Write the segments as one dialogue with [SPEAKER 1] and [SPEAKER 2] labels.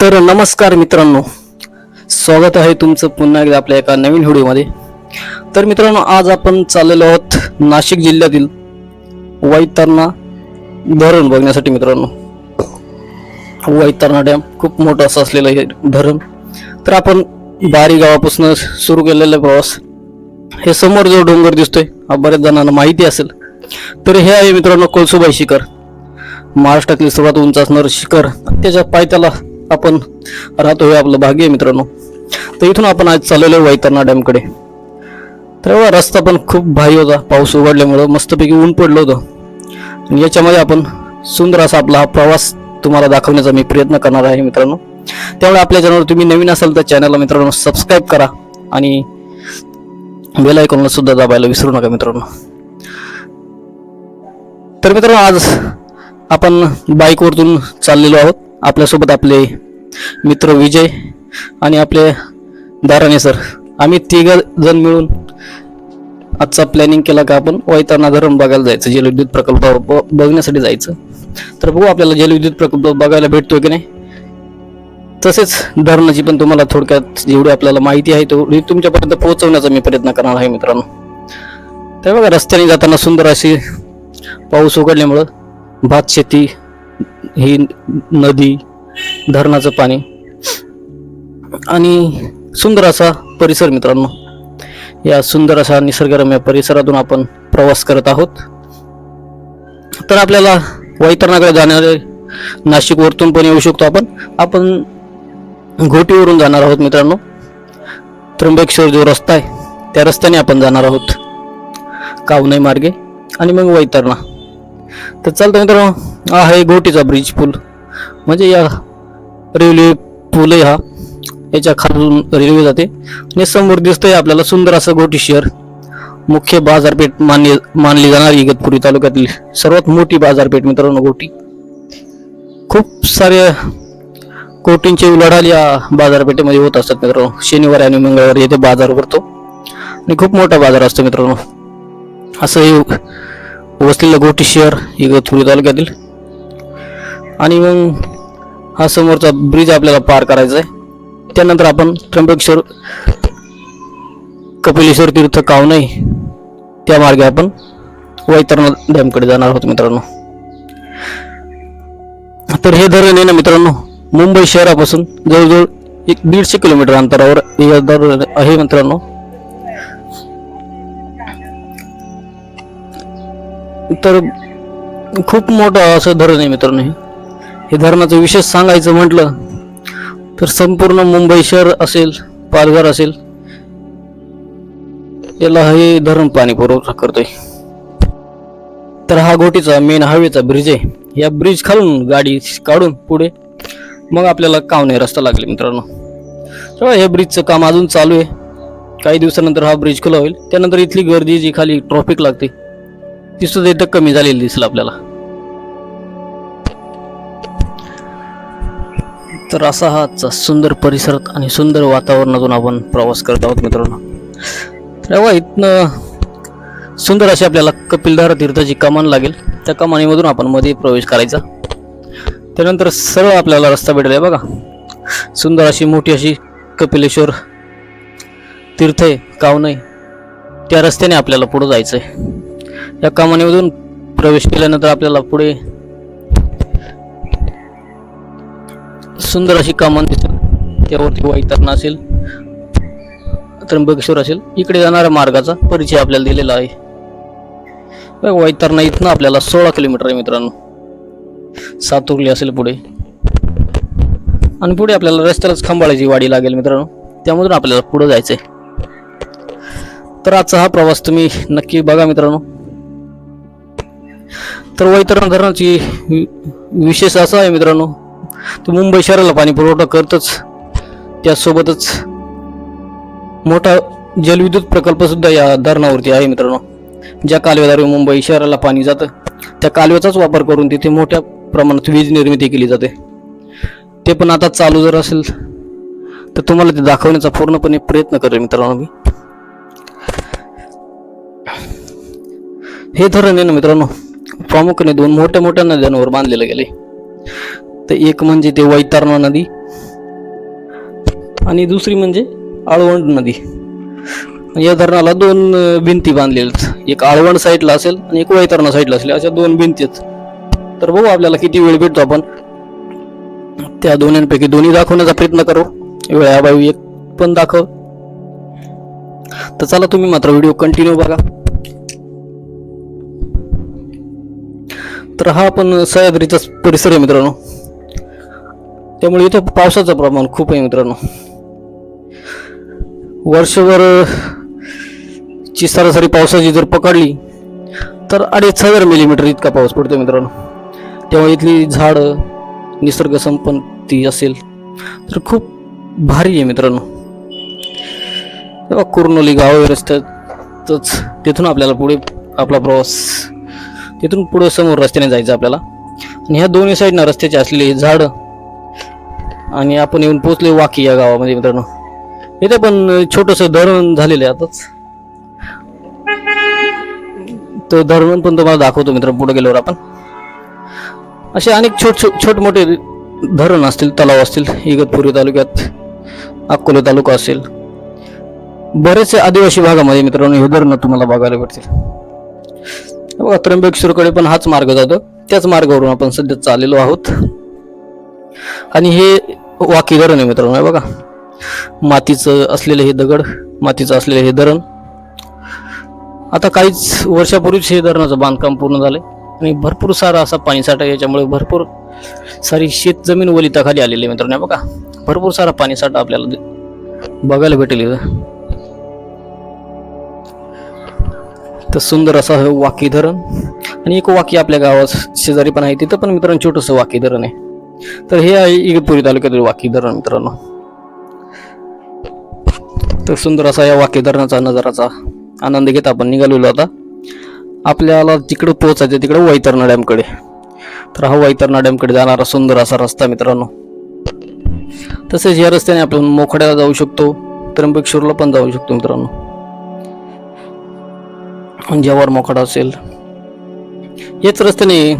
[SPEAKER 1] तर नमस्कार मित्रांनो. स्वागत आहे तुमचं पुन्हा एकदा आपल्या एका नवीन व्हिडिओमध्ये. तर मित्रांनो आज आपण चाललेलो आहोत नाशिक जिल्ह्यातील वैतरणा धरण बघण्यासाठी मित्रांनो. वैतरणा डॅम खूप मोठं असं असलेलं हे धरण. तर आपण बारी गावापासून सुरू केलेला प्रवास. हे समोर जो डोंगर दिसतोय हा बऱ्याच जणांना माहिती असेल. तर हे आहे मित्रांनो कोळसुबाई शिखर. महाराष्ट्रातील सर्वात उंच असणारं शिखर. त्याच्या पायथ्याला आपण राहतो हे आपलं भाग्य आहे मित्रांनो. तर इथून आपण आज चाललेलो आहे वैतरणा डॅमकडे. तर एवढा रस्ता पण खूप भारी होता. पाऊस उघडल्यामुळं मस्तपैकी ऊन पडलं होतं. आणि याच्यामध्ये आपण सुंदर असा आपला हा प्रवास तुम्हाला दाखवण्याचा मी प्रयत्न करणार आहे मित्रांनो. त्यामुळे आपल्या चॅनलवर तुम्ही नवीन असाल तर चॅनलला मित्रांनो सबस्क्राईब करा आणि बेल आयकॉनला सुद्धा दाबायला विसरू नका मित्रांनो. तर मित्रांनो आज आपण बाईकवरतून चाललेलो आहोत. आपल्यासोबत आपले मित्र विजय आणि आपले दाराने सर. आम्ही तिघ जण मिळून आजचा प्लॅनिंग केला का आपण? वैताना धरण बघायला जायचं. जलविद्युत प्रकल्प बघण्यासाठी जायचं. तर बघू आपल्याला जलविद्युत प्रकल्प बघायला भेटतोय की नाही? तसेच धरणाची पण तुम्हाला थोडक्यात जेवढी आपल्याला माहिती आहे तेवढी तुमच्यापर्यंत पोहोचवण्याचा मी प्रयत्न करणार आहे मित्रांनो. तर बघा रस्त्याने जाताना सुंदर अशी पाऊस उघडल्यामुळं भात शेती ही नदी धरणाचं पाणी आणि सुंदर असा परिसर मित्रांनो. या सुंदर अशा निसर्गरम्य परिसरातून आपण प्रवास करत आहोत. तर आपल्याला वैतरणाकडे जाणारे नाशिक वरतून पण येऊ शकतो आपण. आपण घोटीवरून जाणार आहोत मित्रांनो. त्र्यंबकेश्वर जो रस्ता आहे त्या रस्त्याने आपण जाणार आहोत. कावनाई मार्गे आणि मग वैतरणा. तर चालतं मित्रांनो. हा आहे गोटीचा ब्रिज पूल. म्हणजे या रेल्वे पूल आहे हा. याच्या खालून रेल्वे जाते. आणि समोर दिसतंय आपल्याला सुंदर असं गोटी शहर. मुख्य बाजारपेठ मानली मानली जाणारी इगतपुरी तालुक्यातील सर्वात मोठी बाजारपेठ मित्रांनो गोटी. खूप साऱ्या कोटींचे उलाढाल या बाजारपेठेमध्ये होत असतात मित्रांनो. शनिवारी आणि मंगळवारी येथे बाजार भरतो आणि खूप मोठा बाजार असतो मित्रांनो. असं हे वसलेलं गोटी शहर इगतपुरी तालुक्यातील आणि मग हा समोरचा ब्रिज आपल्याला पार करायचा आहे त्यानंतर आपण त्र्यंबकेश्वर कपिलेश्वर तीर्थ कावनाई त्या मार्गे आपण वैतरणा डॅमकडे जाणार आहोत मित्रांनो. तर हे धरण आहे ना मित्रांनो मुंबई शहरापासून जवळजवळ एक दीडशे किलोमीटर अंतरावर हे धरण आहे मित्रांनो. तर खूप मोठं असं धरण आहे मित्रांनो हे. हे धरणाचं विशेष सांगायचं म्हटलं तर संपूर्ण मुंबई शहर असेल पालघर असेल याला हे धरण पाणी पुरवठा करतोय. तर हा गोटीचा मेन हायवेचा ब्रिज आहे. या ब्रिज खालून गाडी काढून पुढे मग आपल्याला कावणे रस्ता लागले मित्रांनो. तेव्हा हे ब्रिजचं काम अजून चालू आहे. काही दिवसानंतर हा ब्रिज खुला होईल. त्यानंतर इथली गर्दी जी खाली ट्रॉफिक लागते ती सुद्धा इथं कमी झालेली दिसेल आपल्याला. तर असा हा आजचा सुंदर परिसरात आणि सुंदर वातावरणातून आपण प्रवास करत आहोत मित्रांनो. तेव्हा इथनं सुंदर अशी आपल्याला कपिलधारा तीर्थाची कमान लागेल. त्या कमानीमधून आपण मध्ये प्रवेश करायचा. त्यानंतर सरळ आपल्याला रस्ता भेटेल आहे बघा. सुंदर अशी मोठी अशी कपिलेश्वर तीर्थ आहे कावनय त्या रस्त्याने आपल्याला पुढे जायचं आहे या कमानीमधून प्रवेश केल्यानंतर आपल्याला पुढे सुंदर अशी कमान दिसेल त्यावरती वैतरणा असेल त्र्यंबकेश्वर असेल इकडे जाणाऱ्या मार्गाचा परिचय आपल्याला दिलेला आहे. बघ, वैतरणा इथनं आपल्याला सोळा किलोमीटर आहे मित्रांनो. सातुर्ली असेल पुढे. आणि पुढे आपल्याला रस्त्यालाच खंबाळाची वाडी लागेल मित्रांनो. त्यामधून आपल्याला पुढे जायचंय. तर आजचा हा प्रवास तुम्ही नक्की बघा मित्रांनो. तर वैतरण धरणाची वि- विशेष असा आहे मित्रांनो. तो मुंबई शहराला पाणी पुरवठा करतच. त्यासोबतच मोठा जलविद्युत प्रकल्प सुद्धा या धरणावरती आहे मित्रांनो. ज्या कालव्याद्वारे मुंबई शहराला पाणी जातं त्या कालव्याचाच वापर करून तिथे मोठ्या प्रमाणात वीज निर्मिती केली जाते. ते पण आता चालू जर असेल तर तुम्हाला ते दाखवण्याचा पूर्णपणे प्रयत्न करेल मित्रांनो मी. हे धरण आहे ना मित्रांनो प्रामुख्याने दोन मोठ्या मोठ्या नद्यांवर बांधलेलं गेले तर एक म्हणजे ते वैतरणा नदी आणि दुसरी म्हणजे आळवंड नदी. या धरणाला दोन भिंती बांधलेल्या एक आळवण साईडला असेल आणि एक वैतरणा साईडला असेल. अशा दोन भिंती आहेत. तर बघू आपल्याला किती वेळ भेटतो आपण. त्या दोन्हीपैकी दोन्ही दाखवण्याचा प्रयत्न करू. वेळाबाई एक पण दाखव. तर चला तुम्ही मात्र व्हिडिओ कंटिन्यू बघा. तर हा पण सह्याद्रीचाच परिसर आहे मित्रांनो. त्यामुळे इथं पावसाचं प्रमाण खूप आहे मित्रांनो. वर्षभर ची सरासरी पावसाची जर पकडली तर अडीच हजार मिलीमीटर इतका पाऊस पडतो मित्रांनो. तेव्हा इथली झाडं निसर्ग संपत्ती असेल तर खूप भारी आहे मित्रांनो. तेव्हा कुर्नोली गाव रस्त्यातच तिथून आपल्याला पुढे आपला प्रवास तिथून पुढे समोर रस्त्याने जायचं आपल्याला. आणि ह्या दोन्ही साईडनं रस्त्याचे असलेले झाडं आणि आपण येऊन पोचले वाकी या गावामध्ये मित्रांनो. इथे पण छोटस धरण झालेलं आहे आताच. तो धरण पण तुम्हाला दाखवतो मित्र पुढे गेल्यावर आपण. असे अनेक छोट छोट छोट मोठे धरण असतील तलाव असतील इगतपुरी तालुक्यात अकोले तालुका असेल. बरेचसे आदिवासी भागामध्ये मित्रांनो हे धरणं तुम्हाला बघायला भेटतील. बघा त्र्यंबकेश्वरकडे पण हाच मार्ग जातो. त्याच मार्गावरून आपण सध्या चाललेलो आहोत. आणि हे वाकी धरण आहे मित्रांनो बघा. मातीचं असलेले हे दगड मातीचं असलेले हे धरण. आता काहीच वर्षापूर्वीच हे धरणाचं बांधकाम पूर्ण झालंय. आणि भरपूर सारा असा पाणीसाठा याच्यामुळे भरपूर सारी शेत जमीन वलिताखाली आलेली आहे मित्रांनो बघा. भरपूर सारा पाणीसाठा आपल्याला बघायला भेटेल इथं. तर सुंदर असं हे वाकी धरण. आणि एक वाकी आपल्या गावात शेजारी पण आहे तिथं पण मित्रांनो छोटंसं वाकी धरण आहे. तर हे आहे इगतपुरी तालुक्यातील वाकी धरण मित्रांनो. तर सुंदर असा या वाकी धरणाचा नजाराचा आनंद घेत आपण निघालेलो आता. आपल्याला तिकडे पोहोचायचं तिकडे वैतरणा डॅमकडे. तर हा वैतरणा डॅमकडे जाणारा सुंदर असा रस्ता मित्रांनो. तसेच या रस्त्याने आपण मोखड्याला जाऊ शकतो त्र्यंबकेश्वरला पण जाऊ शकतो मित्रांनो. म्हणजे जवार मोखाडा असेल. हेच रस्त्याने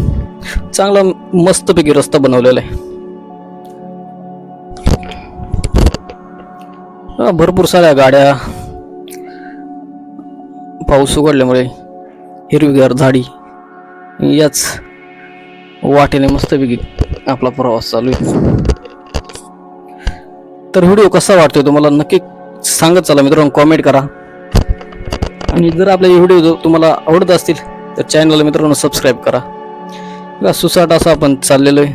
[SPEAKER 1] चांगला मस्तपैकी रस्ता बनवलेला आहे. भरपूर साऱ्या गाड्या पाऊस उघडल्यामुळे हिरवीगार झाडी याच वाटेने मस्तपैकी आपला प्रवास चालू आहे. तर व्हिडिओ कसा वाटतोय तुम्हाला नक्की सांगत चला मित्रांनो कॉमेंट करा. आणि जर आपले व्हिडिओ तुम्हाला आवडत असतील तर चॅनलला मित्रांनो सबस्क्राईब करा. बघा, सुसाट असा आपण चाललेलो आहे.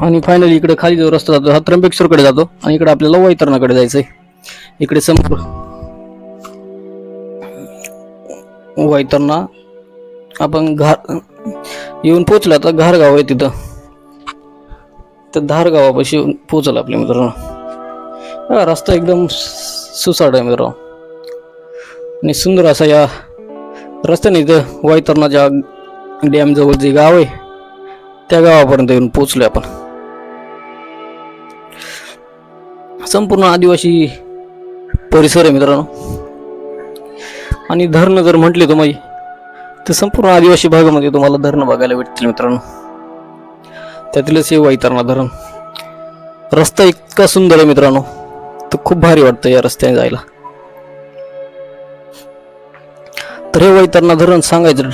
[SPEAKER 1] आणि फायनली इकडे खाली जो रस्ता जातो हा त्र्यंबकेश्वरकडे जातो आणि इकडे आपल्याला वैतरणाकडे जायचंय. इकडे समोर वैतरणा आपण घार येऊन पोचलो आता घारगाव आहे तिथं. तर धारगावापाशी येऊन पोचलं आपल्या मित्रांनो. हा रस्ता एकदम सुसाट आहे मित्रांनो. आणि सुंदर असा या रस्त्याने इथं वैतरणाच्या डॅमजवळ जे गाव आहे त्या गावापर्यंत येऊन पोचलो आपण. संपूर्ण आदिवासी परिसर आहे मित्रांनो. आणि धरणं जर म्हटले तुम्ही तर संपूर्ण आदिवासी भागामध्ये तुम्हाला धरणं बघायला भेटतील मित्रांनो. त्यातीलच हे वैतरणा धरण. रस्ता इतका सुंदर आहे मित्रांनो. तर खूप भारी वाटतं या रस्त्याने जायला. तर हे धरण सांगायचं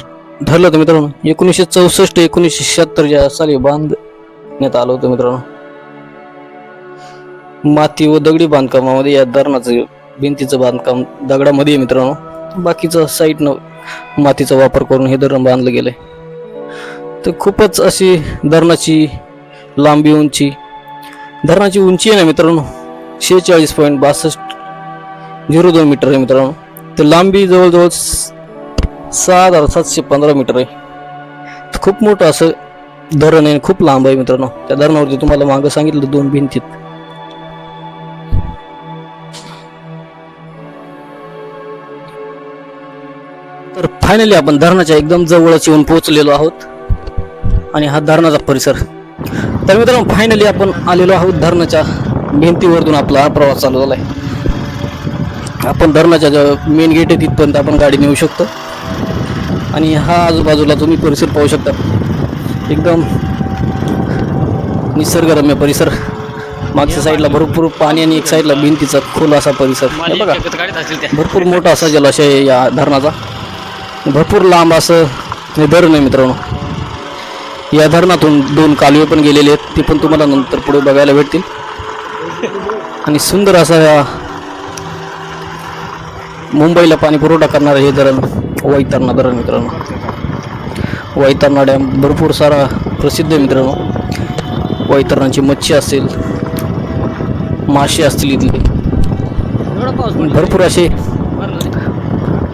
[SPEAKER 1] ठरलं होतं मित्रांनो. एकोणीसशे चौसष्ट एकोणीसशे शहात्तरच्या साली बांधण्यात आलं होतं मित्रांनो. माती व दगडी बांधकामामध्ये या धरणाचं भिंतीचं बांधकाम दगडामध्ये आहे मित्रांनो. बाकीचं साईडनं मातीचा वापर करून हे धरण बांधलं गेलंय. तर खूपच अशी धरणाची लांबी उंची. धरणाची उंची आहे ना मित्रांनो शेहेचाळीस पॉईंट बासष्ट झिरो दोन मीटर आहे मित्रांनो. तर लांबी जवळजवळ सहा हजार सातशे पंधरा मीटर आहे. खूप मोठं असं धरण आहे खूप लांब आहे मित्रांनो. त्या धरणावरती तुम्हाला मागं सांगितलं दोन भिंतीत. तर फायनली आपण धरणाच्या एकदम जवळच येऊन पोहोचलेलो आहोत. आणि हा धरणाचा परिसर. तर मित्रांनो फायनली आपण आलेलो आहोत धरणाच्या भिंतीवरतून आपला हा प्रवास चालू झाला आहे आपण धरणाच्या मेन गेट आहे तिथपर्यंत आपण गाडी नेऊ शकतो. आणि हा आजूबाजूला तुम्ही परिसर पाहू शकता. एकदम निसर्गरम्य परिसर. मागच्या साईडला भरपूर पाणी आणि एक साईडला भिंतीचा खोल असा परिसर. बघा. भरपूर मोठा असा जलाशय या धरणाचा. भरपूर लांब असं हे धरण आहे मित्रांनो. या धरणातून दोन कालवे पण गेलेले आहेत. ते पण तुम्हाला नंतर पुढे बघायला भेटतील. आणि सुंदर असा या मुंबईला पाणी पुरवठा करणारं हे धरण. वैतरणा धरण मित्रांनो. वैतरणा डॅम भरपूर सारा प्रसिद्ध आहे मित्रांनो. वैतरणाची मच्छी असेल मासे असतील इथले. भरपूर असे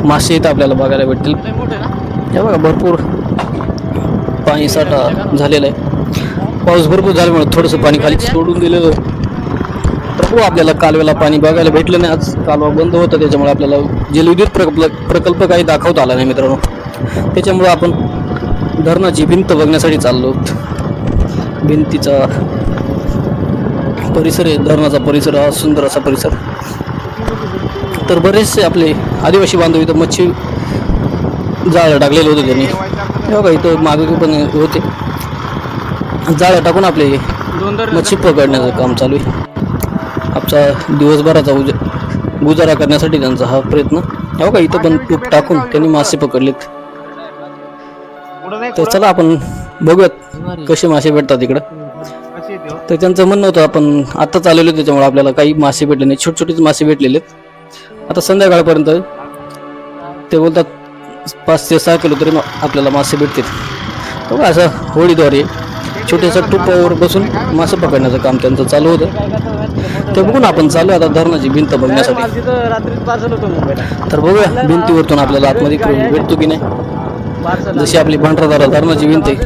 [SPEAKER 1] मासे इथं आपल्याला बघायला भेटतील. हे बघा भरपूर पाणी साठा झालेला आहे. पाऊस भरपूर झाल्यामुळे थोडंसं पाणी खाली सोडून दिलेलं आहे. तर आपल्याला कालव्याला पाणी बघायला भेटलं नाही आज. कालवा बंद होता त्याच्यामुळे आपल्याला जलविद्युत प्रकल्प प्रकल्प काही दाखवता आला नाही मित्रांनो. त्याच्यामुळे आपण धरणाची भिंत बघण्यासाठी चाललो. भिंतीचा परिसर आहे धरणाचा परिसर हा सुंदर असा परिसर. तर बरेचसे आपले आदिवासी बांधव इथं मच्छी जाळं टाकलेले होते त्यांनी. हे बघा इथं मागे पण होते. जाळं टाकून आपले मच्छी पकडण्याचं काम चालू आहे. आमचा दिवसभराचा उज गुजारा करण्यासाठी त्यांचा हा प्रयत्न. हो का इथं पण टूप टाकून त्यांनी मासे पकडलेत. तर चला आपण बघूयात कसे मासे भेटतात इकडं. तर त्यांचं म्हणणं होतं आपण आत्ताच आलेलो त्याच्यामुळे आपल्याला काही मासे भेटले नाही. छोटे छोटेच मासे भेटलेले आहेत. आता संध्याकाळपर्यंत ते बोलतात पाच ते सहा किलो तरी आपल्याला मासे भेटतील. हो बघा असं होळीद्वारे छोट्याशा टुपावर बसून मासे पकडण्याचं काम त्यांचं चालू होतं. ते बघून आपण चालू आता धरणाची भिंत बघण्यासाठी. तर बघूया भिंतीवरतून आपल्याला आतमध्ये भेटतो की नाही. जशी आपली भंडारदारा धरणाची भिंत आहे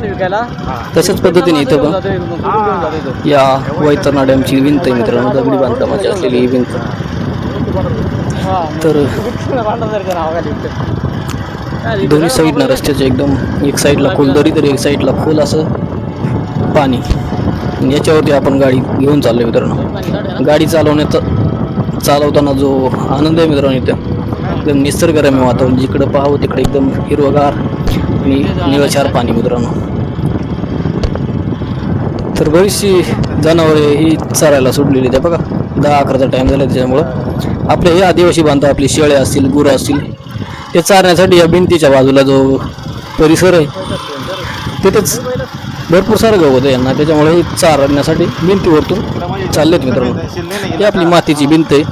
[SPEAKER 1] तशाच पद्धतीने इथं पण या वैतरणा डॅमची भिंत आहे मित्रांनो दगडी बांधकामाची असलेली ही भिंत. तर दोन्ही साईडनं रस्त्याच्या एकदम एक साईडला खोल दरी तर एक साईडला खोल असं पाणी. आणि याच्यावरती आपण गाडी घेऊन चाललो मित्रांनो. गाडी चालवण्यात चालवताना जो आनंद आहे मित्रांनो इथं एकदम निसर्गरम्य वातावरण. जिकडं पाहावं तिकडे एकदम हिरवगार आणि निळशार पाणी मित्रांनो. तर बरीचशी जनावरे ही चरायला सोडलेली त्या बघा दहा अकराचा टाईम झाला त्याच्यामुळं. आपले हे आदिवासी बांधव आपली शेळे असतील गुरं असतील ते चारण्यासाठी या भिंतीच्या बाजूला जो परिसर आहे तिथेच भरपूर सारं गवत आहे यांना. त्याच्यामुळे चारण्यासाठी भिंतीवरतून चाललेत मित्रांनो. ही आपली मातीची भिंत आहे.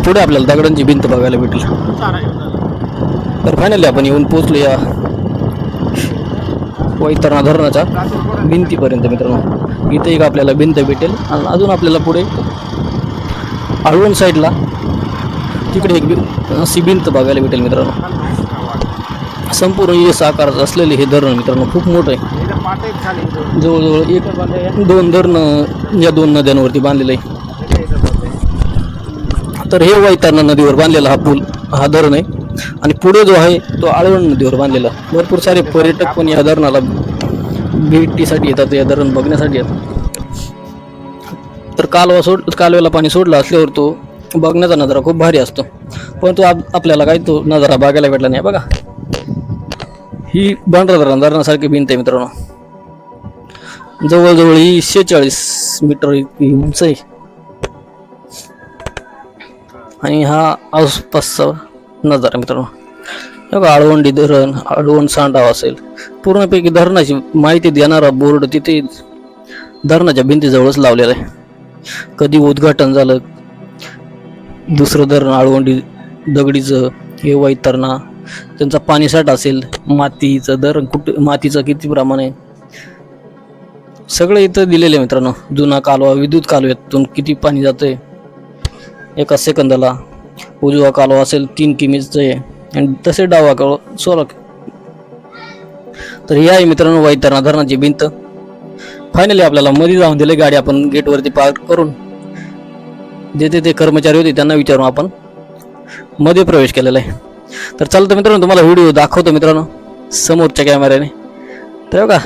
[SPEAKER 1] पुढे आपल्याला दगडांची भिंत बघायला भेटली. तर फायनली आपण येऊन पोचलो या वैतरणा धरणाच्या भिंतीपर्यंत मित्रांनो. इथे एक आपल्याला भिंत भेटेल. आणि अजून आपल्याला पुढे आळवण साईडला तिकडे एक अशी भिंत बघायला भेटेल मित्रांनो. संपूर्ण यश आकाराचं असलेले हे धरण मित्रांनो खूप मोठं आहे. जवळजवळ एक दोन धरणं या दोन नद्यांवरती बांधलेलं आहे. तर हे वैतरणा नदीवर बांधलेला हा पूल हा धरण आहे. आणि पुढे जो आहे तो आळवण नदीवर बांधलेला भरपूर सारे पर्यटक पण या धरणाला भेटीसाठी येतात या धरण बघण्यासाठी येतात. तर कालवा सोड कालव्याला पाणी सोडलं असल्यावर तो बघण्याचा नजारा खूप भारी असतो. परंतु आप आपल्याला काही तो नजारा बघायला भेटला नाही बघा. ही भांडरा धरण धरणासारखी भिंत आहे मित्रांनो. जवळजवळ ही शेचाळीस मीटर उंच आहे. आणि हा आसपासचा नजारा मित्रांनो. बघा आळवंडी धरण आळवण सांडाव असेल. पूर्णपैकी धरणाची माहिती देणारा बोर्ड तिथे धरणाच्या भिंतीजवळच लावलेला आहे. कधी उद्घाटन झालं दुसरं धरण आळवंडी दगडीचं हे वैतरणा त्यांचा पाणीसाठा असेल मातीचं धरण कुठे मातीचं किती प्रमाण आहे? सगळं इथं दिलेलं आहे मित्रांनो. जुना कालवा विद्युत कालव्यातून किती पाणी जातंय? एका सेकंदाला उजवा कालवा असेल तीन किमीचं आहे. आणि तसे डावा कालवा सोळा तर हे आहे मित्रांनो वैतरणा धरणाची भिंत. फायनली आपल्याला मध्ये जाऊन दिले गाडी आपण गेटवरती पार्क करून जे ते कर्मचारी होते त्यांना विचारून आपण मध्ये प्रवेश केलेला आहे. तर चालतं मित्रांनो तुम्हाला व्हिडिओ दाखवतो मित्रांनो समोरच्या कॅमेऱ्याने तर का?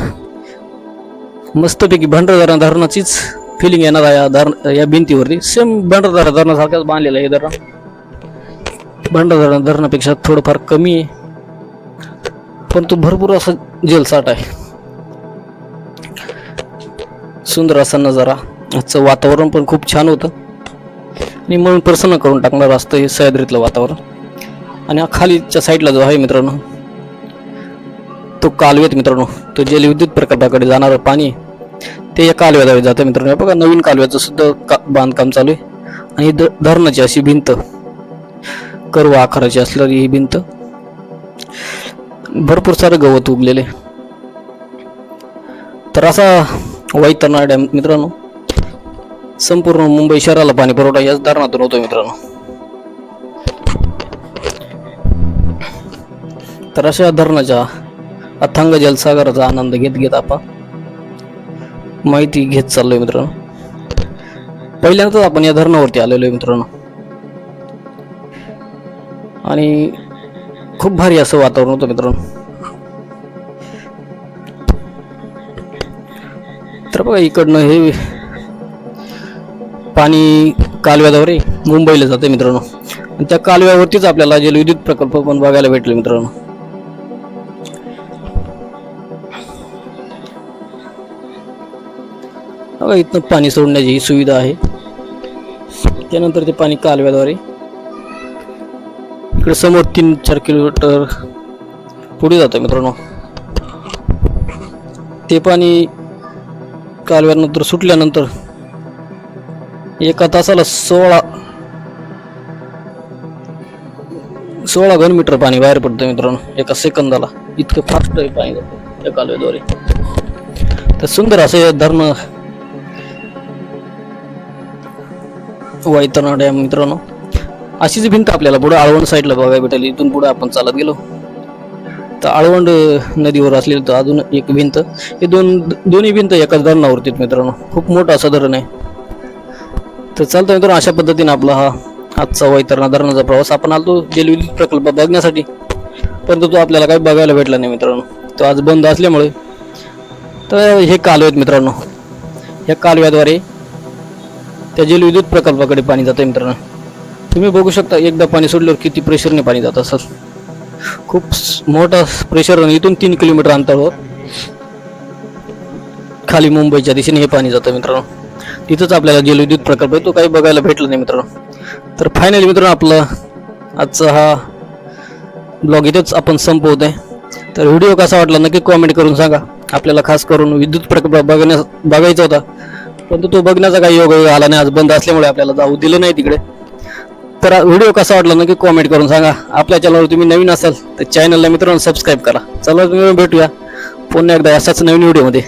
[SPEAKER 1] मस्तपैकी भंडारदारा धरणाचीच फिलिंग येणार आहे या धरण या भिंतीवरती. सेम भंडारदारा धरणासारखाच बांधलेलं आहे धरण. भंडारदारा धरणापेक्षा थोडंफार कमी आहे. पण तो भरपूर असा जेलसाठ आहे. सुंदर असा नजारा. आजचं वातावरण पण खूप छान होतं. आणि म्हणून प्रसन्न करून टाकणार असतं हे सह्याद्रीतलं वातावरण. आणि हा खालीच्या साईडला जो आहे मित्रांनो तो कालवेत मित्रांनो तो जलविद्युत प्रकल्पाकडे जाणारं पाणी ते या कालव्याद्वारे जातं मित्रांनो. बघा नवीन कालव्याचं सुद्धा का बांधकाम चालू आहे. आणि ध धरणाची अशी भिंत. कर्व आकाराची असलेली ही भिंत. भरपूर सारं गवत उगलेले. तर असा वैतरणा डॅम मित्रांनो. संपूर्ण मुंबई शहराला पाणी पुरवठा याच धरणातून होतो मित्रांनो. तर अशा धरणाच्या अथांग जलसागराचा आनंद घेत घेत आपण माहिती घेत चाललोय मित्रांनो. पहिल्यांदाच आपण या धरणावरती आलेलो आहे मित्रांनो. आणि खूप भारी असं वातावरण होतं मित्रांनो. तर बघा इकडनं हे पाणी कालव्याद्वारे मुंबईला जाते मित्रांनो. त्या कालव्यावरतीच आपल्याला जलविद्युत प्रकल्प पण बघायला भेटले मित्रांनो. बघा इथनं पाणी सोडण्याची ही सुविधा आहे. त्यानंतर ते पाणी कालव्याद्वारे. इकडे समोर तीन चार किलोमीटर पुढे जातं मित्रांनो. ते पाणी कालव्यानंतर सुटल्यानंतर एका तासाला सोळा सोळा घन मीटर पाणी बाहेर पडतं मित्रांनो एका सेकंदाला. इतकं फास्ट आहे पाणी. जातं त्या कालव्याद्वारे. तर सुंदर असं धरणं वाईतरणा डॅम मित्रांनो. अशीच भिंत आपल्याला पुढे आळवण साईडला बघायला भेटेल. इथून पुढे आपण चालत गेलो. तर आळवंड नदीवर असलेली तर अजून एक भिंत. हे दोन दोन्ही भिंत एकाच धरणावरती आहेत मित्रांनो. खूप मोठं असं धरण आहे. तर चालतं मित्रांनो अशा पद्धतीने आपला हा आजचा वैतरणा धरणाचा प्रवास आपण आलो जलविद्युत प्रकल्प बघण्यासाठी. परंतु तो आपल्याला काही बघायला भेटला नाही मित्रांनो. तो आज बंद असल्यामुळे. तर हे कालवे आहेत मित्रांनो. या कालव्याद्वारे त्या जलविद्युत प्रकल्पाकडे पाणी जातं मित्रांनो. तुम्ही बघू शकता एकदा पाणी सोडल्यावर किती प्रेशरने पाणी जात सर खूप मोठा प्रेशर इथून तीन किलोमीटर अंतरावर हो. खाली मुंबईच्या दिशेने हे पाणी जातं मित्रांनो. तिथंच आपल्याला जलविद्युत प्रकल्प आहे तो काही बघायला भेटला नाही मित्रांनो. तर फायनली मित्रांनो आपला आजचा हा ब्लॉग इथेच आपण संपवत आहे तर व्हिडिओ कसा वाटला नक्की कॉमेंट करून सांगा. आपल्याला खास करून विद्युत प्रकल्प बघण्या बघायचा होता. परंतु तो बघण्याचा काही योग आला नाही. आज बंद असल्यामुळे आपल्याला जाऊ दिलं नाही तिकडे. तर व्हिडिओ कसा वाटला नक्की कॉमेंट करून सांगा. आपल्या चॅनलवर तुम्ही नवीन असाल तर चॅनलला मित्रांनो सबस्क्राईब करा. चला तुम्ही भेटूया पुन्हा एकदा असाच नवीन व्हिडिओमध्ये